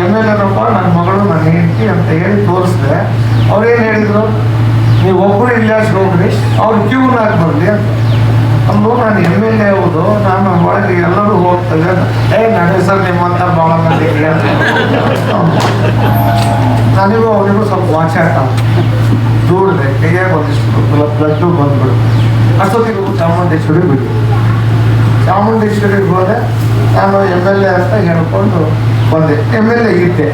M L ಎನಪ್ಪ ನನ್ನ ಮಗಳು ನನ್ನ ಹೆಂಡತಿ ಅಂತ ಹೇಳಿ ತೋರಿಸಿದ್ರೆ ಅವ್ರೇನು ಹೇಳಿದ್ರು? ನೀವು ಒಬ್ಬರು ಇಲ್ಲಾಸ್ ಹೋಗ್ರಿ ಅವ್ರು ಕ್ಯೂನಾಗಿ ಬರ್ಲಿ ಅಂತ. ಅಂದು ನಾನು ಎಂ ಎಲ್ ಎ ಹೌದು, ನಾನು ಒಳಗೆ ಎಲ್ಲರೂ ಹೋಗ್ತದೆ. ಏ ನನ್ನ ಹೆಸರು ನಿಮ್ಮಂತ ಭಾಳ ಮಂದಿ. ನನಗೂ ಅವನಿಗೂ ಸ್ವಲ್ಪ ವಾಚಾಟ ದೂಡಿದೆ ಕೈಯಾಗ ಒಂದಿಷ್ಟು ಬ್ಲಡ್ಡು ಬಂದ್ಬಿಡು ಅಷ್ಟೊತ್ತಿಗೆ ಚಾಮುಂಡೇಶ್ವರಿ ಬಿಡಿ ಚಾಮುಂಡೇಶ್ವರಿಗೆ ಹೋದೆ, ನಾನು ಎಂ ಎಲ್ ಎ ಅಂತ ಹೇಳ್ಕೊಂಡು ಬಂದೆ. ಎಂ ಎಲ್ ಎ ಇದ್ದೆ.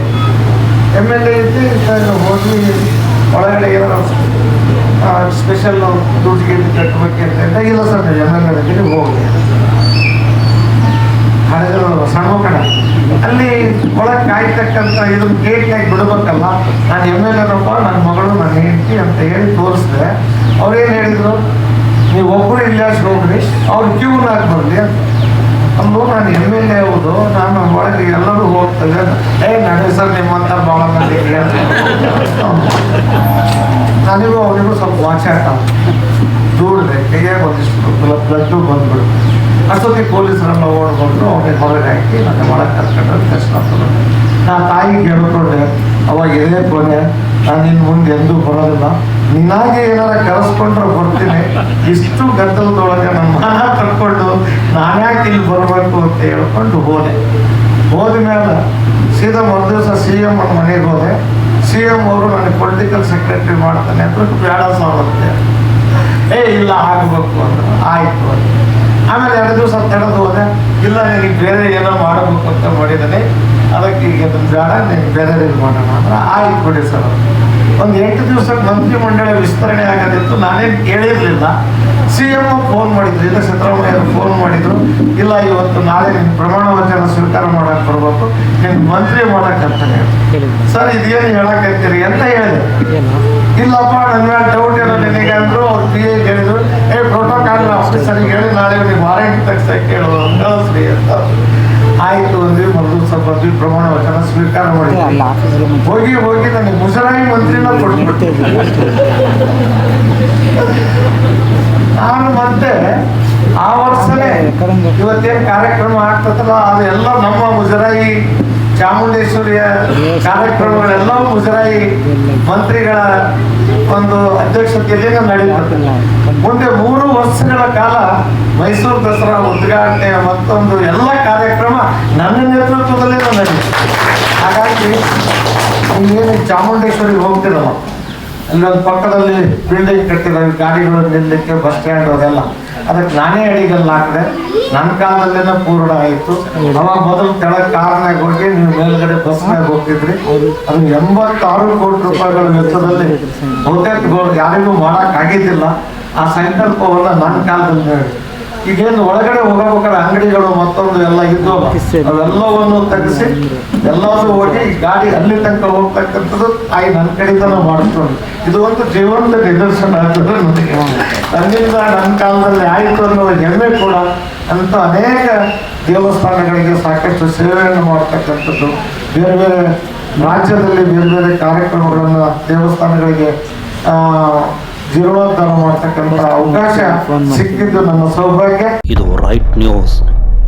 ಎಂ ಎಲ್ ಎ ಇದ್ದೆ, ನಾನು ಹೋಗಿ ಒಳಗಡೆ ಏನೋ ಸ್ಪೆಷಲ್ ದುಡ್ಡು ಗಿಡ್ಡು ಕಟ್ಟಬೇಕು ಅಂತ ಇಲ್ಲ ಸರ್ ನೀವು ಎಂ ಎಲ್ ಎ ಇದ್ದೀರಿ ಹೋಗಿ ಸಣ್ಣ ಕಣ ಅಲ್ಲಿ ಒಳಗೆ ಕಾಯ್ತಕ್ಕಂಥ ಗೇಟ್ ಗೇಟ್ನಾಗ ಬಿಡಬೇಕಲ್ಲ, ನಾನು ಎಂ ಎಲ್ ಎನಪ್ಪ ನನ್ನ ಮಗಳು, ನನ್ನ ಹೆಂಡತಿ ಅಂತ ಹೇಳಿ ತೋರಿಸಿದೆ ಅವ್ರೇನು ಹೇಳಿದ್ರು, ನೀವು ಒಬ್ಬರು ಇಲ್ಲ ಹೋಗ್ರಿ ಅವ್ರು ಕ್ಯೂನಾಗಿ ಬರಲಿ ಅಂತ. ನಾನು ಎಂ ಎಲ್ ಎ ಹೌದು, ನಾನು ಒಳಗೆ ಎಲ್ಲರೂ ಹೋಗ್ತದೆ. ಏ ನನ್ನ ಹೆಸರು ನಿಮ್ಮಂತ ಭಾಳ ಮಂದಿ. ನನಗೂ ಅವನಿಗೂ ಸ್ವಲ್ಪ ವಾಚಾಟ ದೂಡಿದೆ ಕೈಯಾಗ ಒಂದಿಷ್ಟು ಬ್ಲಡ್ಡು ಬಂದ್ಬಿಡು ಅಷ್ಟೊತ್ತಿಗೆ ಪೊಲೀಸರನ್ನ ಓಡ್ಕೊಂಡು ಅವನಿಗೆ ಹೊರಗೆ ಹಾಕಿ ನನ್ನ ಒಳಗೆ ಕರ್ಕೊಂಡು ಕಷ್ಟ ಆಗ್ತದೆ ನಾ ತಾಯಿಗೆ ಹೇಳ್ಕೊಂಡೆ, ಅವಾಗ ಇದೇ ಕೊನೆ ನಾನು ಮುಂದೆ ಎಂದೂ ಬರೋದಿಲ್ಲ. ನಿನ್ನಾಗೆ ಏನಾರ ಕರೆಸ್ಕೊಂಡ್ರೆ ಬರ್ತೀನಿ. ಇಷ್ಟು ಗದ್ದಲದೊಳಗೆ ನಮ್ಮ ಮನ ಕರ್ಕೊಂಡು ನಾನ್ಯಾಕೆ ಇಲ್ಲಿ ಬರಬೇಕು ಅಂತ ಹೇಳ್ಕೊಂಡು ಹೋದೆ. ಹೋದ ಮೇಲೆ ಸೀದಾ ಮರುದಿವಸ ಸಿ ಎಂ ಅವ್ರ ಮನೆಗೆ ಹೋದೆ. ಸಿ ಎಂ ಅವರು ನನಗೆ ಪೊಲಿಟಿಕಲ್ ಸೆಕ್ರೆಟರಿ ಮಾಡ್ತಾನೆ ಅಂತ ಬೇಡ ಸಾವತ್ತೆ ಏ, ಇಲ್ಲ, ಆಗಬೇಕು ಅಂದ್ರೆ. ಆಯ್ತು ಆಮೇಲೆ ಎರಡು ದಿವಸ ತಡೆದು ಹೋದೆ. ಇಲ್ಲ ನಿನಗೆ ಬೇರೆ ಏನೋ ಮಾಡಬೇಕು ಅಂತ ಮಾಡಿದ್ದಾನೆ ಈಗ ಅದನ್ನ ಬೇಡ ಬೇರೆ ಇದು ಮಾಡೋಣ ಅಂದ್ರೆ ಸರ್. ಒಂದು ಎಂಟು ದಿವಸಕ್ಕೆ ಮಂತ್ರಿ ಮಂಡಳಿ ವಿಸ್ತರಣೆ ಆಗದಿತ್ತು, ನಾನೇನು ಕೇಳಿರಲಿಲ್ಲ. ಸಿ ಎಂ ಫೋನ್ ಮಾಡಿದ್ರು, ಇಲ್ಲ ಸಿದ್ದರಾಮಯ್ಯ ಫೋನ್ ಮಾಡಿದ್ರು, ಇಲ್ಲ ಇವತ್ತು ನಾಳೆ ನಿಮ್ಮ ಪ್ರಮಾಣ ವಚನ ಸ್ವೀಕಾರ ಮಾಡೋಕೆ ಬರ್ಬೇಕು ನಿಮ್ಮ ಮಂತ್ರಿ ಮಾಡಕ್ಕೆ ಅಂತ ಹೇಳಿ. ಸರ್, ಇದೇನು ಹೇಳಕತ್ತೀರಿ ಅಂತ ಹೇಳಿದೆ ಇಲ್ಲಪ್ಪ, ನನ್ನ ಡೌಟ್ ಏನೋ ನಿನಗೆ ಅಂದ್ರು, ಅವ್ರು ಪಿ ಎ ಹೇಳಿದ್ರು, ಏ ಪ್ರೋಟೋಕಾಲ್ ಆಫೀಸರಿಗೆ ಹೇಳಿ, ನಾಳೆ ನೀವು ವಾರಂಟ್ ತೆಗ್ಸಕ್ಕೆ ಕೇಳೋದು ಆಯ್ತು ಮರು ಪ್ರಮಾಣ ವಚನ ಸ್ವೀಕಾರ ಮಾಡಿ. ಹೋಗಿ ಹೋಗಿ ನನಗೆ ಮುಸರಾಯಿ ಮಂತ್ರಿನ ಕೊಟ್ಬಿಡ್ತೇನೆ ನಾನು ಮತ್ತೆ ಆ ವರ್ಷನೇ ಇವತ್ತೇನು ಕಾರ್ಯಕ್ರಮ ಆಗ್ತದಲ್ಲ ಅದೆಲ್ಲ ನಮ್ಮ ಮುಜರಾಯಿ ಚಾಮುಂಡೇಶ್ವರಿಯ ಕಾರ್ಯಕ್ರಮಗಳೆಲ್ಲವೂ ಮುಜರಾಯಿ ಮಂತ್ರಿಗಳ ಒಂದು ಅಧ್ಯಕ್ಷತೆಯಲ್ಲಿ ನಡೆಯುತ್ತೆ ಮುಂದೆ ಮೂರು ವರ್ಷಗಳ ಕಾಲ ಮೈಸೂರು ದಸರಾ ಉದ್ಘಾಟನೆ ಮತ್ತೊಂದು ಎಲ್ಲ ಕಾರ್ಯಕ್ರಮ ನನ್ನ ನೇತೃತ್ವದಲ್ಲೇ ನಡೆಯುತ್ತೆ ಹಾಗಾಗಿ ಇನ್ನೇನು ಚಾಮುಂಡೇಶ್ವರಿಗೆ ಅಲ್ಲಿ ಅಲ್ಲೊಂದು ಪಕ್ಕದಲ್ಲಿ ಬಿಲ್ಡಿಂಗ್ ಕಟ್ಟಿದ್ದಾರೆ ಗಾಡಿಗಳು ನಿಲ್ಲಕ್ಕೆ ಬಸ್ ಸ್ಟ್ಯಾಂಡ್ ಅದೆಲ್ಲ. ಅದಕ್ಕೆ ನಾನೇ ಅಡಿಗಲ್ಲ ಹಾಕಿದೆ ನನ್ನ ಕಾಲದಲ್ಲೇನೆ ಪೂರ್ಣ ಆಯಿತು. ಅವಾಗ ಮೊದಲು ಕೆಳಗೆ ಕಾರ್ನಾಗ ಹೋಗಿ, ನೀವು ಮೇಲ್ಗಡೆ ಬಸ್ನಾಗ ಹೋಗ್ತಿದ್ರಿ. ಅದು ಎಂಬತ್ತಾರು ಕೋಟಿ ರೂಪಾಯಿಗಳ ವೆಚ್ಚದಲ್ಲಿ ಬಹುತೇಕ ಯಾರಿಗೂ ಮಾಡಕ್ ಆಗಿದ್ದಿಲ್ಲ. ಆ ಸಂಕಲ್ಪವನ್ನ ನನ್ನ ಕಾಲದಲ್ಲಿ ಈಗೇನು ಒಳಗಡೆ ಹೋಗಬೇಕಾದ್ರೆ ಅಂಗಡಿಗಳು ಮತ್ತೊಂದು ಎಲ್ಲ ಇದ್ದು, ಅವೆಲ್ಲವನ್ನು ತೆಗೆಸಿ ಎಲ್ಲವೂ ಹೋಗಿ ಗಾಡಿ ಅಲ್ಲಿ ತನಕ ಹೋಗ್ತಕ್ಕಂಥದ್ದು ತಾಯಿ ನನ್ನ ಕಡೆತನ ಮಾಡಿಸ್ಕೊಂಡು. ಇದು ಒಂದು ಜೀವಂತ ನಿದರ್ಶನ ಆಗ್ತದೆ ನನ್ನಿಂದ ನನ್ನ ಕಾಲದಲ್ಲಿ ಆಯಿತು ಅನ್ನೋ ಹೆಮ್ಮೆ ಕೂಡ ಅಂತ ಅನೇಕ ದೇವಸ್ಥಾನಗಳಿಗೆ ಸಾಕಷ್ಟು ಸೇವೆಯನ್ನು ಮಾಡ್ತಕ್ಕಂಥದ್ದು. ಬೇರೆ ಬೇರೆ ರಾಜ್ಯದಲ್ಲಿ ಬೇರೆ ಬೇರೆ ಕಾರ್ಯಕ್ರಮಗಳನ್ನು ದೇವಸ್ಥಾನಗಳಿಗೆ ಜೀರ್ಣೋದ್ಧಾರ ಮಾಡ್ತಕ್ಕಂಥ ಅವಕಾಶ ಸಿಕ್ಕಿದ್ದು ನಮ್ಮ ಸೌಭಾಗ್ಯ. ಇದು ರೈಟ್ ನ್ಯೂಸ್